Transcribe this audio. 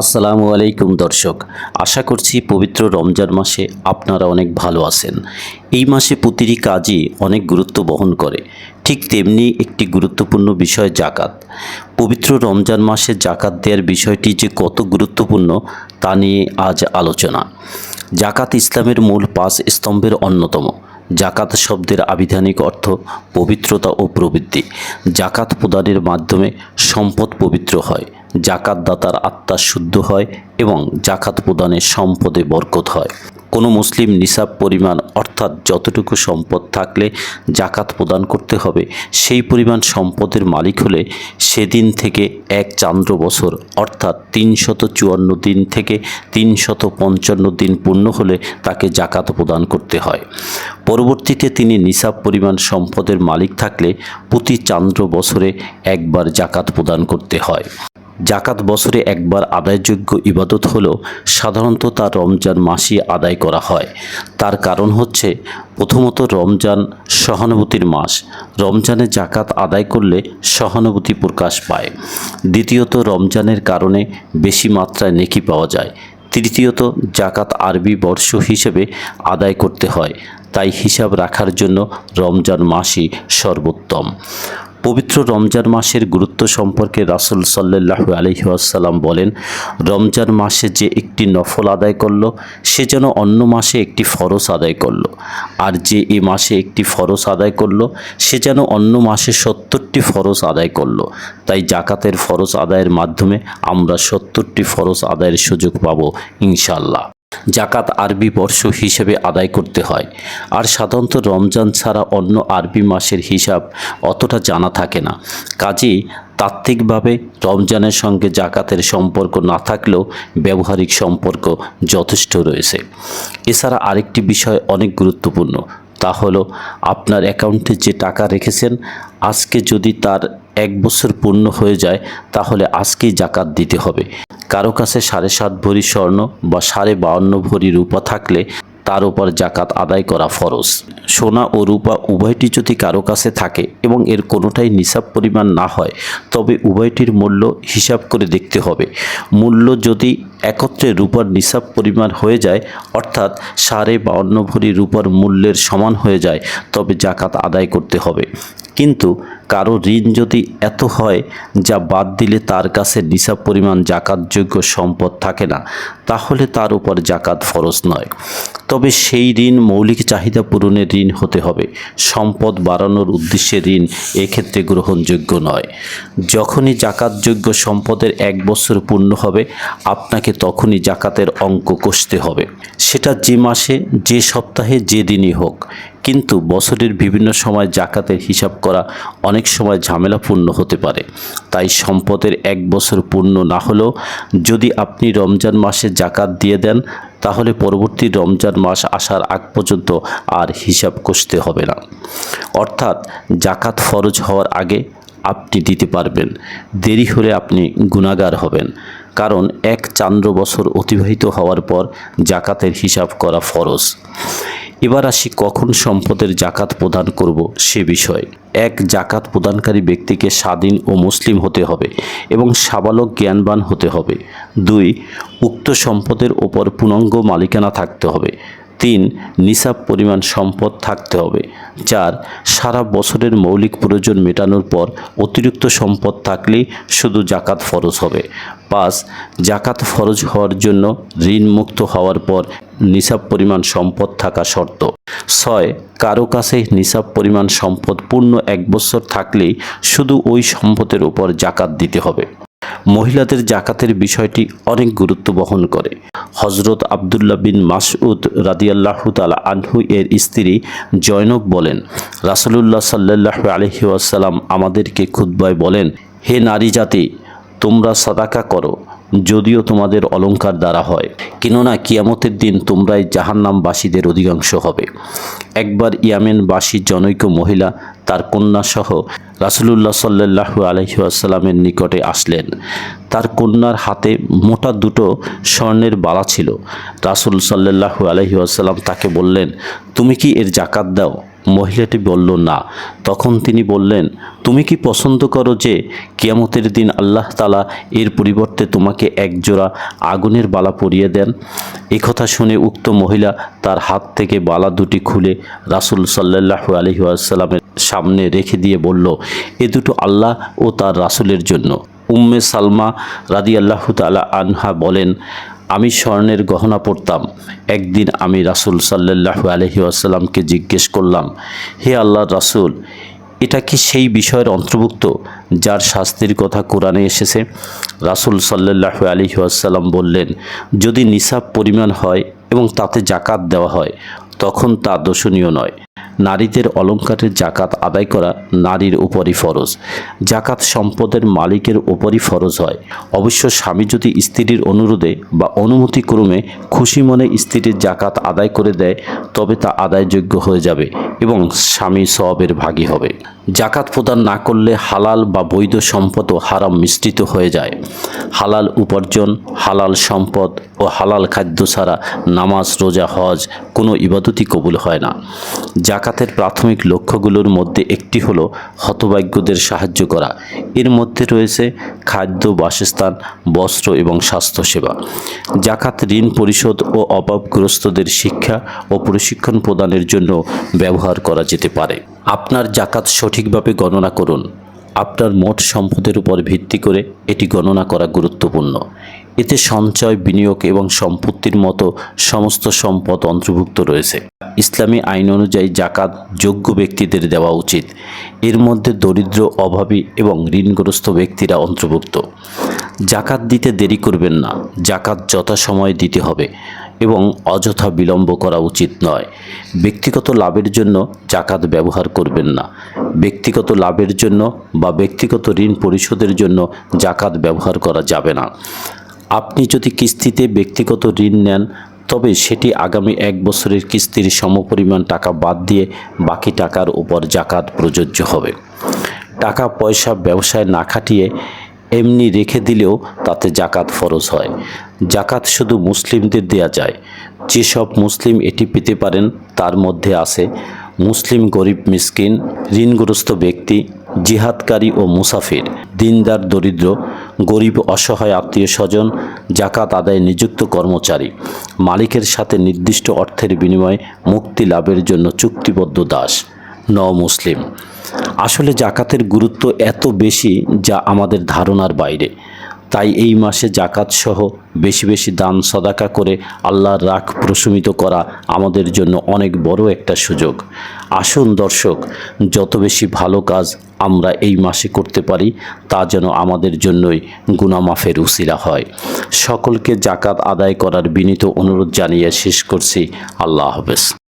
আসসালামু আলাইকুম দর্শক, আশা করছি পবিত্র রমজান মাসে আপনারা অনেক ভালো আছেন। এই মাসে প্রতিটি কাজই অনেক গুরুত্ব বহন করে, ঠিক তেমনি একটি গুরুত্বপূর্ণ বিষয় জাকাত। পবিত্র রমজান মাসে জাকাত দেওয়ার বিষয়টি যে কত গুরুত্বপূর্ণ তা নিয়ে আজ আলোচনা। জাকাত ইসলামের মূল পাঁচ স্তম্ভের অন্যতম। জাকাত শব্দের আবিধানিক অর্থ পবিত্রতা ও প্রবৃত্তি। জাকাত প্রদানের মাধ্যমে সম্পদ পবিত্র হয়। জাকাত দাতার আত্মা শুদ্ধ হয় এবং জাকাত প্রদানের সম্পদে বরকত হয়। কোনো মুসলিম নিসাব পরিমাণ, অর্থাৎ যতটুকু সম্পদ থাকলে জাকাত প্রদান করতে হবে, সেই পরিমাণ সম্পদের মালিক হলে সেদিন থেকে এক চান্দ্র বছর, অর্থাৎ তিনশত চুয়ান্ন দিন থেকে তিনশত পঞ্চান্ন দিন পূর্ণ হলে তাকে জাকাত প্রদান করতে হয়। পরবর্তীতে তিনি নিসাব পরিমাণ সম্পদের মালিক থাকলে প্রতি চান্দ্র বছরে একবার জাকাত প্রদান করতে হয়। জাকাত বছরে একবার আদায়যোগ্য ইবাদত হলেও সাধারণত তার রমজান মাসই আদায় করা হয়। তার কারণ হচ্ছে, প্রথমত রমজান সহানুভূতির মাস। রমজানে জাকাত আদায় করলে সহানুভূতি প্রকাশ পায়। দ্বিতীয়ত, রমজানের কারণে বেশি মাত্রায় নেকি পাওয়া যায়। তৃতীয়ত, জাকাত আরবি বর্ষ হিসেবে আদায় করতে হয়। তাই হিসাব রাখার জন্য রমজান মাসই সর্বোত্তম। পবিত্র রমজান মাসের গুরুত্ব সম্পর্কে রাসুল সাল্লাহ আলহিহাসাল্লাম বলেন, রমজান মাসে যে একটি নফল আদায় করল, সে যেন অন্য মাসে একটি ফরজ আদায় করল। আর যে এ মাসে একটি ফরজ আদায় করল, সে যেন অন্য মাসে সত্তরটি ফরজ আদায় করল। তাই জাকাতের ফরজ আদায়ের মাধ্যমে আমরা সত্তরটি ফরজ আদায়ের সুযোগ পাব ইনশাল্লাহ জাকাত আরবি বর্ষ হিসেবে আদায় করতে হয়। আর সাধারণত রমজান ছাড়া অন্য আরবি মাসের হিসাব অতটা জানা থাকে না। কাজেই তাত্ত্বিকভাবে রমজানের সঙ্গে জাকাতের সম্পর্ক না থাকলেও ব্যবহারিক সম্পর্ক যথেষ্ট রয়েছে। এছাড়া আরেকটি বিষয় অনেক গুরুত্বপূর্ণ। তা হলো আপনার অ্যাকাউন্টে যে টাকা রেখেছেন, আজকে যদি তার এক বছর পূর্ণ হয়ে যায়, তাহলে আজকেই জাকাত দিতে হবে। কারও কাছে সাড়ে সাত ভরি স্বর্ণ বা সাড়ে বাউন্ন ভরি রূপা থাকলে তার উপর জাকাত আদায় করা ফরজ। সোনা ও রূপা উভয়টি যদি কারও কাছে থাকে এবং এর কোনোটাই নিসাব পরিমাণ না হয়, তবে উভয়টির মূল্য হিসাব করে দেখতে হবে। মূল্য যদি একত্রে রূপার নিসাব পরিমাণ হয়ে যায়, অর্থাৎ সাড়ে বাউন্ন ভরি রূপার মূল্যের সমান হয়ে যায়, তবে জাকাত আদায় করতে হবে। কিন্তু কারও ঋণ যদি এত হয়, যা বাদ দিলে তার কাছে নিসাব পরিমাণ জাকাতযোগ্য সম্পদ থাকে না, তাহলে তার উপর জাকাত ফরজ নয়। তবে সেই ঋণ মৌলিক চাহিদা পূরণের ঋণ হতে হবে। সম্পদ বাড়ানোর উদ্দেশ্যে ঋণ এক্ষেত্রে গ্রহণযোগ্য নয়। যখনই জাকাতযোগ্য সম্পদের এক বছর পূর্ণ হবে, আপনাকে তখনই জাকাতের অঙ্ক কষতে হবে। সেটা যে মাসে, যে সপ্তাহে, যে দিনই হোক। কিন্তু বছরের বিভিন্ন সময় জাকাতের হিসাব করা অনেক সময় ঝামেলাপূর্ণ হতে পারে। তাই সম্পদের এক বছর পূর্ণ না হলেও যদি আপনি রমজান মাসে জাকাত দিয়ে দেন, তাহলে পরবর্তী রমজান মাস আসার আগ পর্যন্ত আর হিসাব কষতে হবে না। অর্থাৎ জাকাত ফরজ হওয়ার আগে আপনি দিতে পারবেন। দেরি হলে আপনি গুণাগার হবেন। কারণ এক চান্দ্র বছর অতিবাহিত হওয়ার পর জাকাতের হিসাব করা ফরজ। এবার আসি কখন সম্পদের জাকাত প্রদান করব সে বিষয়ে। এক, জাকাত প্রদানকারী ব্যক্তিকে স্বাধীন ও মুসলিম হতে হবে এবং সাবালক জ্ঞানবান হতে হবে। দুই, উক্ত সম্পদের ওপর পূর্ণাঙ্গ মালিকানা থাকতে হবে। তিন, নিসাব পরিমাণ সম্পদ থাকতে হবে। চার, সারা বছরের মৌলিক প্রয়োজন মেটানোর পর অতিরিক্ত সম্পদ থাকলেই শুধু জাকাত ফরজ হবে। পাঁচ, জাকাত ফরজ হওয়ার জন্য ঋণ মুক্ত হওয়ার পর নিসাব পরিমাণ সম্পদ থাকা শর্ত। ছয়, কারও কাছে নিসাব পরিমাণ সম্পদ পূর্ণ এক বছর থাকলেই শুধু ওই সম্পদের উপর জাকাত দিতে হবে। মহিলাদের জাকাতের বিষয়টি অনেক গুরুত্ব বহন করে। হজরত আবদুল্লাহ বিন মাসউদ রাদিয়াল্লাহু তালা আনহু এর স্ত্রী জয়নব বলেন, রাসুলুল্লাহ সাল্লাহ আলহি আসাল্লাম আমাদেরকে খুদ্বায় বলেন, হে নারী জাতি, তোমরা সাদাকা করো যদিও তোমাদের অলংকার দ্বারা হয়। কেননা কিয়ামতের দিন তোমরাই জাহান্নামবাসীদের অধিকাংশ হবে। একবার ইয়ামেনবাসী জনৈক মহিলা তার কন্যাসহ রাসুলুল্লাহ সাল্লাহ আলহিউসালামের নিকটে আসলেন। তার কন্যার হাতে মোটা দুটো স্বর্ণের বালা ছিল। রাসুল সাল্লাহু আলহিউসাল্লাম তাকে বললেন, তুমি কি এর জাকাত দাও? মহিলাটি বলল, না। তখন তিনি বললেন, তুমি কি পছন্দ করো যে কিয়ামতের দিন আল্লাহ তালা এর পরিবর্তে তোমাকে এক জোড়া আগুনের বালা পরিয়ে দেন? কথা শুনে উক্ত মহিলা তার হাত থেকে বালা দুটি খুলে রাসুল সাল্লাহু আলহি আসাল্লামের সামনে রেখে দিয়ে বলল, এ দুটো আল্লাহ ও তার রাসুলের জন্য। উম্মে সালমা রাদি আল্লাহ তালা আনহা বলেন আমি স্বর্ণের গহনা পরতাম। একদিন আমি রাসুল সাল্লাহু আলহি আসাল্লামকে জিজ্ঞেস করলাম, হে আল্লাহর রাসুল, এটা কি সেই বিষয়ের অন্তর্ভুক্ত যার শাস্তির কথা কোরআনে এসেছে? রাসুল সাল্লাহু আলহি আসাল্লাম বললেন, যদি নিসাব পরিমাণ হয় এবং তাতে জাকাত দেওয়া হয়, তখন তা দোষণীয় নয়। নারীদের অলঙ্কারের জাকাত আদায় করা নারীর উপরই ফরজ। জাকাত সম্পদের মালিকের উপরই ফরজ হয়। অবশ্য স্বামী যদি স্ত্রীর অনুরোধে বা অনুমতিক্রমে খুশি মনে স্ত্রীর জাকাত আদায় করে দেয়, তবে তা আদায়যোগ্য হয়ে যাবে। এবং স্বামী সবের ভাগী হবে। জাকাত প্রদান না করলে হালাল বা বৈধ সম্পদও হারাম মিশ্রিত হয়ে যায়। হালাল উপার্জন, হালাল সম্পদ ও হালাল খাদ্য ছাড়া নামাজ, রোজা, হজ কোনো ইবাদতই কবুল হয় না। জাকাতের প্রাথমিক লক্ষ্যগুলোর মধ্যে একটি হলো হতভাগ্যদের সাহায্য করা। এর মধ্যে রয়েছে খাদ্য, বাসস্থান, বস্ত্র এবং স্বাস্থ্যসেবা। জাকাত ঋণ পরিশোধ ও অভাবগ্রস্তদের শিক্ষা ও প্রশিক্ষণ প্রদানের জন্য ব্যবহার করা যেতে পারে। আপনার জাকাত সঠিকভাবে গণনা করুন। আপনার মোট সম্পদের উপর ভিত্তি করে এটি গণনা করা গুরুত্বপূর্ণ। এতে সঞ্চয়, বিনিয়োগ এবং সম্পত্তির মতো সমস্ত সম্পদ অন্তর্ভুক্ত রয়েছে। ইসলামী আইন অনুযায়ী জাকাত যোগ্য ব্যক্তিদের দেওয়া উচিত। এর মধ্যে দরিদ্র, অভাবী এবং ঋণগ্রস্ত ব্যক্তিরা অন্তর্ভুক্ত। জাকাত দিতে দেরি করবেন না। জাকাত যথাসময়ে দিতে হবে। এবং অযথা বিলম্ব করা উচিত নয়। ব্যক্তিগত লাভের জন্য জাকাত ব্যবহার করবেন না। ব্যক্তিগত লাভের জন্য বা ব্যক্তিগত ঋণ পরিশোধের জন্য জাকাত ব্যবহার করা যাবে না। আপনি যদি কিস্তিতে ব্যক্তিগত ঋণ নেন, তবে সেটি আগামী এক বছরের কিস্তির সমপরিমাণ টাকা বাদ দিয়ে বাকি টাকার উপর জাকাত প্রযোজ্য হবে। টাকা পয়সা ব্যবসায় না খাটিয়ে এমনি রেখে দিলেও তাতে জাকাত ফরজ হয়। জাকাত শুধু মুসলিমদের দেয়া যায়। যেসব মুসলিম এটি পেতে পারেন, তার মধ্যে আছে মুসলিম গরিব মিসকিন, ঋণগ্রস্ত ব্যক্তি, জিহাদকারী ও মুসাফির, দিনদার দরিদ্র, গরিব অসহায় আত্মীয় স্বজন জাকাত আদায়ে নিযুক্ত কর্মচারী, মালিকের সাথে নির্দিষ্ট অর্থের বিনিময়ে মুক্তি লাভের জন্য চুক্তিবদ্ধ দাস ন মুসলিম। আসলে জাকাতের গুরুত্ব এত বেশি যা আমাদের ধারণার বাইরে। তাই এই মাসে জাকাত সহ বেশি বেশি দান, সদাকা করে আল্লাহর রাখ প্রশমিত করা আমাদের জন্য অনেক বড় একটা সুযোগ। আসুন দর্শক, যত বেশি ভালো কাজ আমরা এই মাসে করতে পারি, তা যেন আমাদের জন্যই গুনামাফের উসিলা হয়। সকলকে জাকাত আদায় করার বিনীত অনুরোধ জানিয়ে শেষ করছি। আল্লাহ হাফেজ।